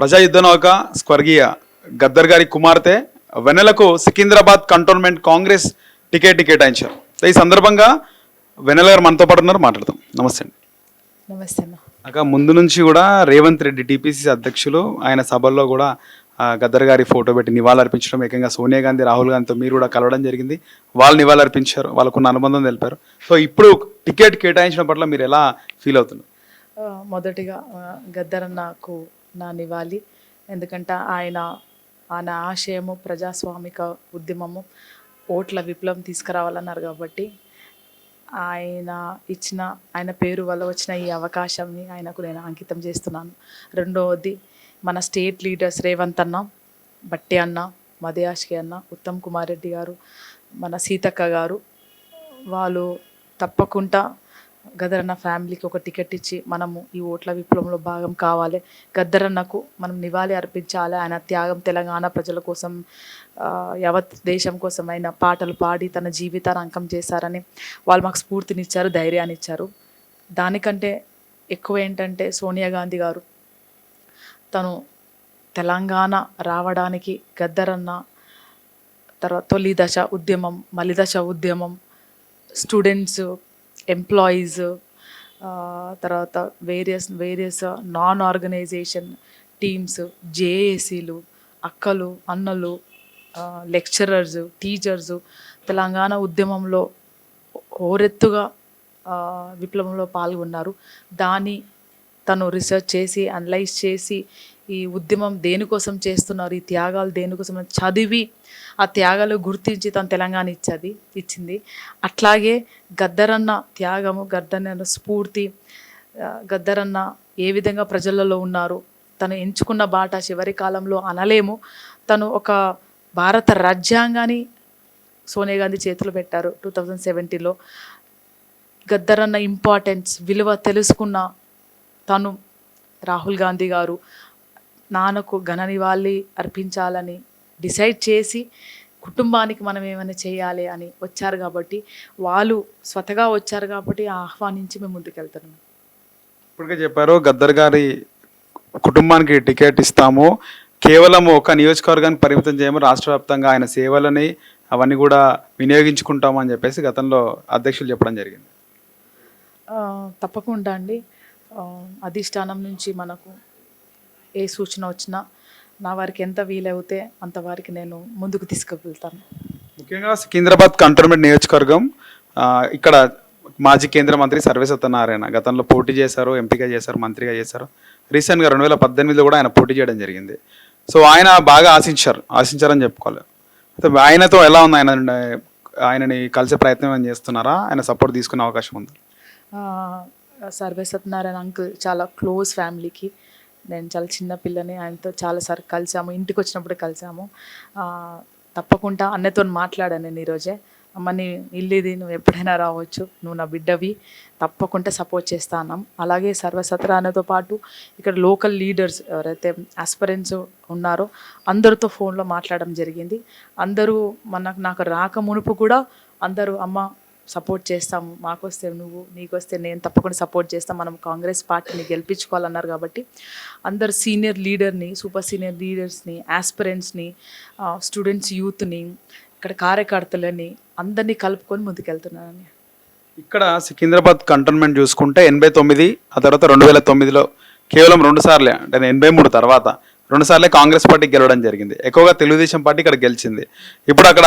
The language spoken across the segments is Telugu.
ప్రజా యుద్ధ నౌక స్వర్గీయ గద్దర్ గారి కుమార్తె వెనెలకు సికింద్రాబాద్ కంటోన్మెంట్ కాంగ్రెస్ టికెట్ కేటాయించారు. ఈ సందర్భంగా వెనెల గారు మనతో పాటు ఉన్నారు మాట్లాడదాం. నమస్తే అండి. నమస్తే అక్క ముందు నుంచి కూడా రేవంత్ రెడ్డి టీపీసీసీ అధ్యక్షులు ఆయన సభల్లో కూడా గద్దర్ గారి ఫోటో పెట్టి నివాళులర్పించడం ఏకంగా సోనియా గాంధీ రాహుల్ గాంధీతో మీరు కూడా కలవడం జరిగింది. వాళ్ళు నివాళులర్పించారు వాళ్ళకున్న అనుబంధం తెలిపారు. సో ఇప్పుడు టికెట్ కేటాయించడం పట్ల మీరు ఎలా ఫీల్ అవుతున్నారు? మొదటిగా ఆ, గద్దరన్నకు నా నివాళి. ఎందుకంటే ఆయన ఆయన ఆశయము ప్రజాస్వామిక ఉద్యమము ఓట్ల విప్లవం తీసుకురావాలన్నారు కాబట్టి ఆయన ఇచ్చిన ఆయన పేరు వల్ల వచ్చిన ఈ అవకాశాన్ని ఆయనకు నేను అంకితం చేస్తున్నాను. రెండవది మన స్టేట్ లీడర్స్ రేవంత్ అన్న బట్టి అన్న మదయాష్కి అన్న ఉత్తమ్ కుమార్ రెడ్డి గారు మన సీతక్క గారు వాళ్ళు తప్పకుండా గద్దరన్న ఫ్యామిలీకి ఒక టికెట్ ఇచ్చి మనము ఈ ఓట్ల విప్లవంలో భాగం కావాలి. గద్దరన్నకు మనం నివాళి అర్పించాలి. ఆయన త్యాగం తెలంగాణ ప్రజల కోసం యావత్ దేశం కోసం ఆయన పాటలు పాడి తన జీవితాన్ని అంకం చేశారని వాళ్ళు మాకు స్ఫూర్తినిచ్చారు ధైర్యాన్ని ఇచ్చారు దానికంటే ఎక్కువ ఏంటంటే సోనియా గాంధీ గారు తను తెలంగాణ రావడానికి గద్దరన్న తర్వాత తొలి దశ ఉద్యమం మలిదశ ఉద్యమం స్టూడెంట్స్ ఎంప్లాయీస్ uh, తర్వాత various various non organisation teams జేఏసీలు అక్కలు అన్నలు లెక్చరర్స్ టీచర్స్ తెలంగాణ ఉద్యమంలో ఓరెత్తుగా విప్లవంలో పాల్గొన్నారు. దాని తను రీసెర్చ్ చేసి అనలైజ్ చేసి ఈ ఉద్యమం దేనికోసం చేస్తున్నారు? ఈ త్యాగాలు దేనికోసం చదివి ఆ త్యాగాలు గుర్తించి తను తెలంగాణ ఇచ్చది ఇచ్చింది. అట్లాగే గద్దరన్న త్యాగము గద్దరన్న స్ఫూర్తి గద్దరన్న ఏ విధంగా ప్రజలలో ఉన్నారు? తను ఎంచుకున్న బాట చివరి కాలంలో అనలేము. తను ఒక భారత రాజ్యాంగాన్ని సోనియా గాంధీ చేతులు పెట్టారు టూ థౌజండ్ సెవెంటీలో. గద్దరన్న ఇంపార్టెన్స్ విలువ తెలుసుకున్న తను రాహుల్ గాంధీ గారు నాన్నకు ఘన నివాళి అర్పించాలని డిసైడ్ చేసి కుటుంబానికి మనం ఏమైనా చేయాలి అని వచ్చారు కాబట్టి వాళ్ళు స్వతగా వచ్చారు కాబట్టి ఆహ్వానించి మేము ముందుకెళ్తున్నాం. ఇప్పటికే చెప్పారు గద్దర్ గారి కుటుంబానికి టికెట్ ఇస్తాము. కేవలం ఒక నియోజకవర్గానికి పరిమితం చేయము రాష్ట్ర వ్యాప్తంగా ఆయన సేవలని అవన్నీ కూడా వినియోగించుకుంటాము అని చెప్పేసి గతంలో అధ్యక్షులు చెప్పడం జరిగింది. తప్పకుండా అండి. అధిష్టానం నుంచి మనకు ఏ సూచన వచ్చినా నా వారికి ఎంత వీలవుతే అంతవారికి నేను ముందుకు తీసుకువెళ్తాను. ముఖ్యంగా సికింద్రాబాద్ కంటోన్మెంట్ నియోజకవర్గం ఇక్కడ మాజీ కేంద్ర మంత్రి సర్వే సత్యనారాయణ గతంలో పోటీ చేశారు ఎంపీగా చేశారు మంత్రిగా చేశారు. రీసెంట్గా రెండు వేల పద్దెనిమిదిలో కూడా ఆయన పోటీ చేయడం జరిగింది. సో ఆయన బాగా ఆశించారు ఆశించారని చెప్పుకోవాలి. అయితే ఆయనతో ఎలా ఉంది? ఆయన ఆయనని కలిసే ప్రయత్నం ఏమైనా చేస్తున్నారా? ఆయన సపోర్ట్ తీసుకునే అవకాశం ఉంది. సర్వే సత్యనారాయణ అంకుల్ చాలా క్లోజ్ ఫ్యామిలీకి నేను చాలా చిన్న పిల్లని ఆయనతో చాలాసార్లు కలిసాము ఇంటికి వచ్చినప్పుడు కలిసాము. తప్పకుండా అన్నతో మాట్లాడాను నేను ఈరోజే. అమ్మ నీ ఇల్లు ఇది నువ్వు ఎప్పుడైనా రావచ్చు నువ్వు నా బిడ్డవి తప్పకుండా సపోర్ట్ చేస్తాను అలాగే సర్వ పాటు ఇక్కడ లోకల్ లీడర్స్ ఎవరైతే ఆస్పరెంట్స్ ఉన్నారో అందరితో ఫోన్లో మాట్లాడడం జరిగింది. అందరూ మనకు నాకు రాక మునుపు కూడా అందరూ అమ్మ సపోర్ట్ చేస్తాము మాకొస్తే నువ్వు నీకు వస్తే నేను తప్పకుండా సపోర్ట్ చేస్తాం. మనం కాంగ్రెస్ పార్టీని గెలిపించుకోవాలన్నారు కాబట్టి అందరు సీనియర్ లీడర్ని సూపర్ సీనియర్ లీడర్స్ని ఆస్పిరెంట్స్ని స్టూడెంట్స్ యూత్ని ఇక్కడ కార్యకర్తలని అందరినీ కలుపుకొని ముందుకెళ్తున్నానని. ఇక్కడ సికింద్రాబాద్ కంటోన్మెంట్ చూసుకుంటే ఎనభై తొమ్మిది ఆ తర్వాత రెండు వేల తొమ్మిదిలో కేవలం రెండు సార్లే అంటే ఎనభై మూడు తర్వాత రెండు సార్లే కాంగ్రెస్ పార్టీ గెలవడం జరిగింది. ఎక్కువగా తెలుగుదేశం పార్టీ ఇక్కడ గెలిచింది. ఇప్పుడు అక్కడ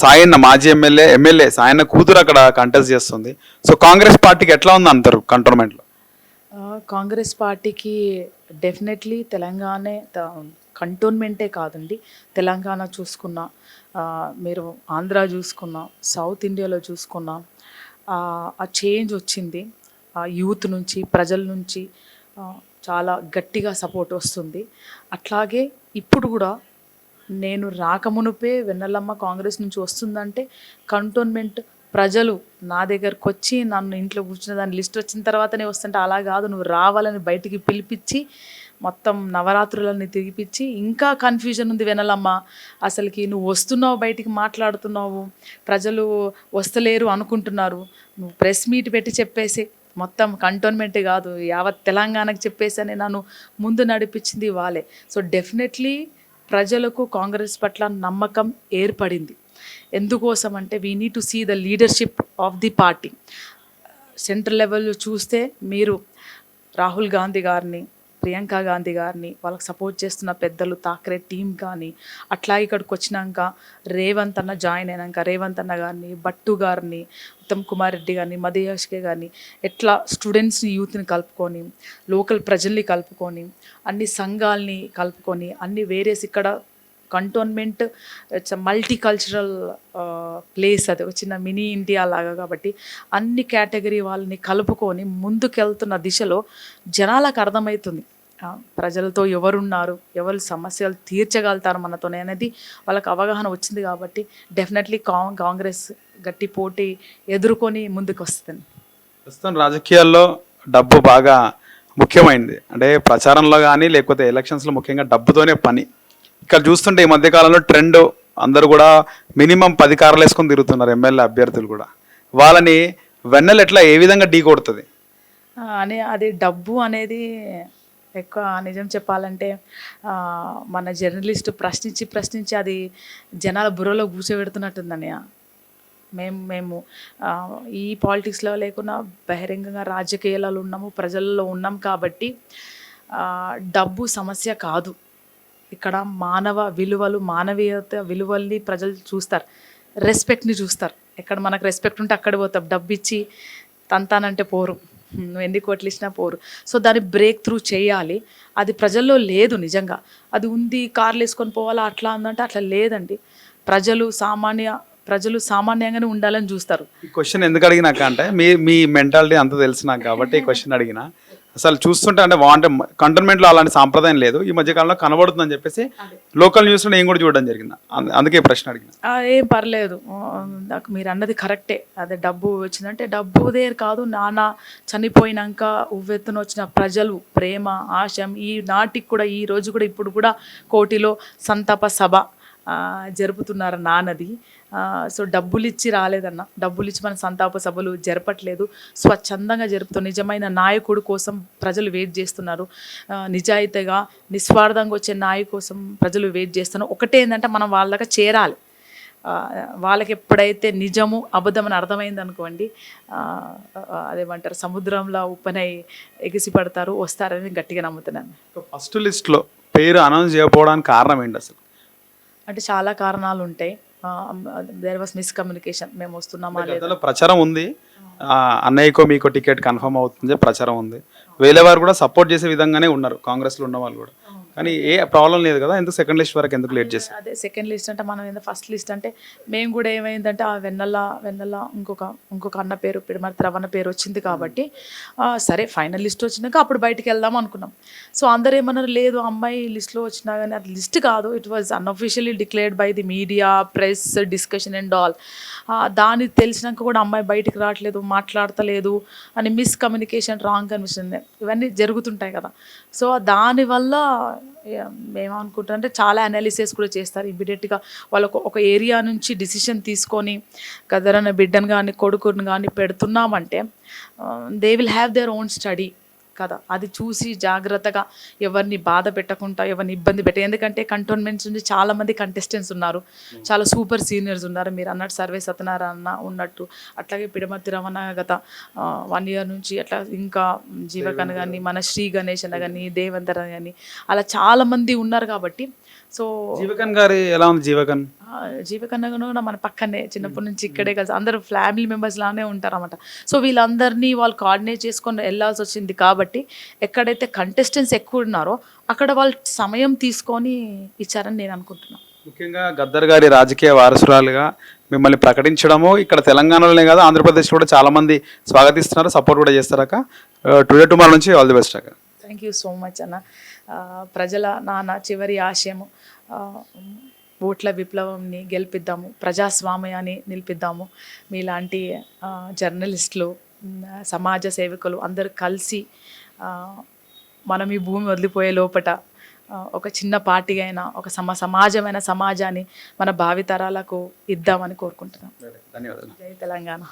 సాయన్న మాజీ ఎమ్మెల్యే ఎమ్మెల్యే సాయన్న కూతురు అక్కడ కంటెస్ట్ చేస్తుంది. సో కాంగ్రెస్ పార్టీకి ఎట్లా ఉంది అంటారు కంటోన్మెంట్లో కాంగ్రెస్ పార్టీకి డెఫినెట్లీ తెలంగాణ కంటోన్మెంటే కాదండి. తెలంగాణ చూసుకున్నా మీరు ఆంధ్ర చూసుకున్నా సౌత్ ఇండియాలో చూసుకున్నా ఆ, చేంజ్ వచ్చింది. ఆ యూత్ నుంచి ప్రజల నుంచి చాలా గట్టిగా సపోర్ట్ వస్తుంది. అట్లాగే ఇప్పుడు కూడా నేను రాకమునుపే వెన్నెలమ్మ కాంగ్రెస్ నుంచి వస్తుందంటే కంటోన్మెంట్ ప్రజలు నా దగ్గరకు వచ్చి నన్ను ఇంట్లో కూర్చున్న దాని లిస్ట్ వచ్చిన తర్వాతనే వస్తుంటే అలా కాదు. నువ్వు రావాలని బయటికి పిలిపించి మొత్తం నవరాత్రులని తిరిగిపించి ఇంకా కన్ఫ్యూజన్ ఉంది వినలమ్మ అసలుకి నువ్వు వస్తున్నావు బయటికి మాట్లాడుతున్నావు ప్రజలు వస్తలేరు అనుకుంటున్నారు. నువ్వు ప్రెస్ మీట్ పెట్టి చెప్పేసి మొత్తం కంటోన్మెంట్ కాదు. యావత్ తెలంగాణకు చెప్పేసి అని నన్ను ముందు నడిపించింది వాళ్ళే. సో డెఫినెట్లీ ప్రజలకు కాంగ్రెస్ పట్ల నమ్మకం ఏర్పడింది. ఎందుకోసం అంటే we need to see the leadership of the party central లెవెల్లో చూస్తే మీరు రాహుల్ గాంధీ గారిని ప్రియాంక గాంధీ గారిని వాళ్ళకి సపోర్ట్ చేస్తున్న పెద్దలు తాకరే టీం కానీ అట్లా ఇక్కడికి వచ్చినాక రేవంత్ అన్న జాయిన్ అయినాక రేవంత్ అన్న గారిని భట్టు గారిని ఉత్తమ్ కుమార్ రెడ్డి గారిని మధుయాష్కే గారిని ఎట్లా స్టూడెంట్స్ని యూత్ని కలుపుకొని లోకల్ ప్రజల్ని కలుపుకొని అన్ని సంఘాలని కలుపుకొని అన్ని వేరేస్ ఇక్కడ కంటోన్మెంట్ మల్టీ కల్చరల్ ప్లేస్ అది. ఒక చిన్న మినీ ఇండియా లాగా కాబట్టి అన్ని కేటగిరీ వాళ్ళని కలుపుకొని ముందుకెళ్తున్న దిశలో జనాలకు అర్థమవుతుంది. ప్రజలతో ఎవరున్నారు ఎవరు సమస్యలు తీర్చగలుగుతారు మనతోనే అనేది వాళ్ళకి అవగాహన వచ్చింది కాబట్టి డెఫినెట్లీ కాంగ్రెస్ గట్టి పోటీ ఎదుర్కొని ముందుకు వస్తుంది ప్రస్తుతం రాజకీయాల్లో డబ్బు బాగా ముఖ్యమైనది అంటే ప్రచారంలో కానీ లేకపోతే ఎలక్షన్స్లో ముఖ్యంగా డబ్బుతోనే పని. ఇక్కడ చూస్తుంటే ఈ మధ్యకాలంలో ట్రెండ్ అందరూ కూడా మినిమం పది కార్లు వేసుకొని తిరుగుతున్నారు ఎమ్మెల్యే అభ్యర్థులు కూడా. వాళ్ళని వెన్నెల ఎట్లా ఏ విధంగా ఢీ కొడుతుంది? అనే అది డబ్బు అనేది ఎక్కువ నిజం చెప్పాలంటే మన జర్నలిస్ట్ ప్రశ్నించి ప్రశ్నించి అది జనాల బుర్రలో కూర్చోబెడుతున్నట్టుందని మేము మేము ఈ పాలిటిక్స్లో లేకుండా బహిరంగంగా రాజకీయాలలో ఉన్నాము ప్రజల్లో ఉన్నాం కాబట్టి డబ్బు సమస్య కాదు. ఇక్కడ మానవ విలువలు మానవీయత విలువల్ని ప్రజలు చూస్తారు. రెస్పెక్ట్ని చూస్తారు. ఎక్కడ మనకు రెస్పెక్ట్ ఉంటే అక్కడ పోతాం. డబ్బు ఇచ్చి తంతానంటే పోరు. నువ్వు ఎన్ని కోట్లు ఇచ్చినా పోరు. సో దాన్ని బ్రేక్ త్రూ చేయాలి. అది ప్రజల్లో లేదు నిజంగా. అది ఉంది కార్లు వేసుకొని పోవాలా అట్లా ఉందంటే అట్లా లేదండి. ప్రజలు సామాన్య ప్రజలు సామాన్యంగానే ఉండాలని చూస్తారు. ఈ క్వశ్చన్ ఎందుకు అడిగినాక అంటే మీ మీ మెంటాలిటీ అంత తెలిసినాక కాబట్టి ఈ క్వశ్చన్ అడిగినా. అసలు చూస్తుంటే అంటే అంటే కంటోన్మెంట్లో అలాంటి సాంప్రదాయం లేదు. ఈ మధ్య కాలంలో కనబడుతుందని చెప్పేసి లోకల్ న్యూస్లో నేను కూడా చూడడం జరిగింది. అంద- అందుకే ప్రశ్న అడిగిన. ఆ, ఏం పర్లేదు. నాకు మీరు అన్నది కరెక్టే. అదే డబ్బు వచ్చిందంటే డబ్బు దేర్ కాదు నాన్న చనిపోయినాక ఉవ్వెత్తున వచ్చిన ప్రజలు ప్రేమ ఆశం ఈ నాటికి కూడా ఈ రోజు కూడా ఇప్పుడు కూడా కోటిలో సంతాప సభ. జరుపుతున్నారు నాన్నది. సో డబ్బులు ఇచ్చి రాలేదన్న. డబ్బులు ఇచ్చి మన సంతాప సభలు జరపట్లేదు. స్వచ్ఛందంగా జరుపుతూ నిజమైన నాయకుడు కోసం ప్రజలు వెయిట్ చేస్తున్నారు. నిజాయితీగా నిస్వార్థంగా వచ్చే నాయకు కోసం ప్రజలు వెయిట్ చేస్తున్నారు. ఒకటే ఏంటంటే మనం వాళ్ళ చేరాలి. వాళ్ళకి ఎప్పుడైతే నిజము అబద్ధం అని అర్థమైంది అనుకోండి అదేమంటారు సముద్రంలో ఉప్పనై ఎగిసిపడతారు వస్తారని గట్టిగా నమ్ముతున్నాను. ఫస్ట్ లిస్ట్లో పేరు అనౌన్స్ చేయకపోవడానికి కారణం ఏంటి అసలు? అంటే చాలా కారణాలు ఉంటాయి దేర్ వాస్ మిస్కమ్యూనికేషన్ మేము వస్తున్నామా లేదా? ప్రచారం ఉంది. అన్నయ్యకో మీకో టికెట్ కన్ఫర్మ్ అవుతుంది ప్రచారం ఉంది. వేరే వారు కూడా సపోర్ట్ చేసే విధంగానే ఉన్నారు. కాంగ్రెస్లో ఉన్న వాళ్ళు కూడా. కానీ ఏ ప్రాబ్లం లేదు కదా ఎందుకు సెకండ్ లిస్ట్ వరకు ఎందుకు లేట్ చేసి అదే సెకండ్ లిస్ట్ అంటే మనం ఏందో ఫస్ట్ లిస్ట్ అంటే మేము కూడా ఏమైందంటే ఆ వెన్నెల వెన్నెల ఇంకొక ఇంకొక అన్న పేరు పిడమర్తి త్రవణ పేరు వచ్చింది కాబట్టి సరే ఫైనల్ లిస్ట్ వచ్చినాక అప్పుడు బయటికి వెళ్దాం అనుకున్నాం. సో అందరు ఏమన్నారు లేదు అమ్మాయి లిస్ట్లో వచ్చినా కానీ అది లిస్ట్ కాదు it was unofficially declared by the media press discussion and all దాని తెలిసినాక కూడా అమ్మాయి బయటికి రావట్లేదు మాట్లాడతలేదు అని మిస్కమ్యూనికేషన్ రాంగ్ కనిపిస్తుంది ఇవన్నీ జరుగుతుంటాయి కదా. సో దానివల్ల మేమనుకుంటాం అంటే చాలా అనాలిసిస్ కూడా చేస్తారు. ఇమ్మీడియట్గా వాళ్ళకు ఒక ఏరియా నుంచి డిసిషన్ తీసుకొని కదరన్న బిడ్డను కానీ కొడుకుని కానీ పెడుతున్నామంటే they will have their own study కదా. అది చూసి జాగ్రత్తగా ఎవరిని బాధ పెట్టకుండా ఎవరిని ఇబ్బంది పెట్ట ఎందుకంటే కంటోన్మెంట్స్ నుంచి చాలా మంది కంటెస్టెంట్స్ ఉన్నారు చాలా సూపర్ సీనియర్స్ ఉన్నారు. మీరు అన్నట్టు సర్వే సత్యనారాయణ ఉన్నట్టు అట్లాగే పిడమర్తి రమణ గత వన్ ఇయర్ నుంచి అట్లా ఇంకా జీవకన్ కానీ మన శ్రీ గణేష్ అన్న కానీ దేవేందర్ కానీ అలా చాలా మంది ఉన్నారు కాబట్టి సో జీవకన్ గారి ఎలా ఉంది జీవకన్? జీవకన్న కూడా మన పక్కనే చిన్నప్పటి నుంచి ఇక్కడే కలిసి అందరూ ఫ్యామిలీ మెంబర్స్ లానే ఉంటారన్నమాట. సో వీళ్ళందరినీ వాళ్ళు కోఆర్డినేట్ చేసుకొని వెళ్ళాల్సి వచ్చింది కాబట్టి ఎక్కడైతే కంటెస్టెంట్స్ ఎక్కువ ఉన్నారో అక్కడ వాళ్ళు సమయం తీసుకొని ఇచ్చారని నేను అనుకుంటున్నాను ముఖ్యంగా గద్దర్ గారి రాజకీయ వారసురాలుగా మిమ్మల్ని ప్రకటించడము ఇక్కడ తెలంగాణలోనే కాదు ఆంధ్రప్రదేశ్ కూడా చాలా మంది స్వాగతిస్తున్నారు సపోర్ట్ కూడా చేస్తారక టుడే టుమారో నుంచి ఆల్ ది బెస్ట్ అక్క. థ్యాంక్ యూ సో మచ్ అన్న. ఆ, ప్రజల నాన్న చివరి ఆశయము. ఆ, ఓట్ల విప్లవంని గెలిపిద్దాము ప్రజాస్వామ్యాన్ని నిలిపిద్దాము. మీలాంటి జర్నలిస్టులు సమాజ సేవకులు అందరూ కలిసి మనం ఈ భూమి వదిలిపోయే లోపట ఒక చిన్న పార్టీ అయినా ఒక సమ సమాజమైన సమాజాన్ని మన భావితరాలకు ఇద్దామని కోరుకుంటున్నాం. ధన్యవాదాలు. జై తెలంగాణ.